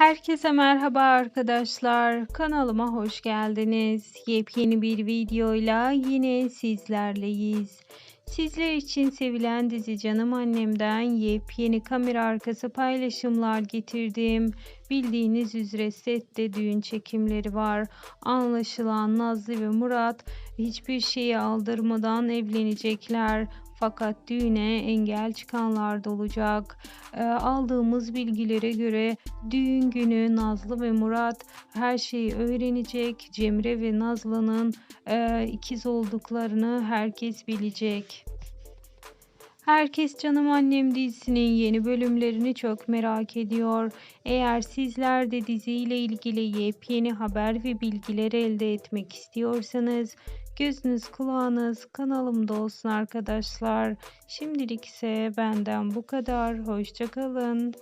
Herkese merhaba arkadaşlar. Kanalıma hoş geldiniz. Yepyeni bir videoyla yine sizlerleyiz. Sizler için sevilen dizi Canım Annem'den yepyeni kamera arkası paylaşımlar getirdim. Bildiğiniz üzere sette düğün çekimleri var. Anlaşılan Nazlı ve Murat hiçbir şeyi aldırmadan evlenecekler. Fakat düğüne engel çıkanlar da olacak. E, aldığımız bilgilere göre düğün günü Nazlı ve Murat her şeyi öğrenecek. Cemre ve Nazlı'nın e, ikiz olduklarını herkes bilecek. Herkes Canım Annem dizisinin yeni bölümlerini çok merak ediyor. Eğer sizler de diziyle ilgili yepyeni haber ve bilgiler elde etmek istiyorsanız gözünüz kulağınız kanalımda olsun arkadaşlar. Şimdilik ise benden bu kadar. Hoşçakalın.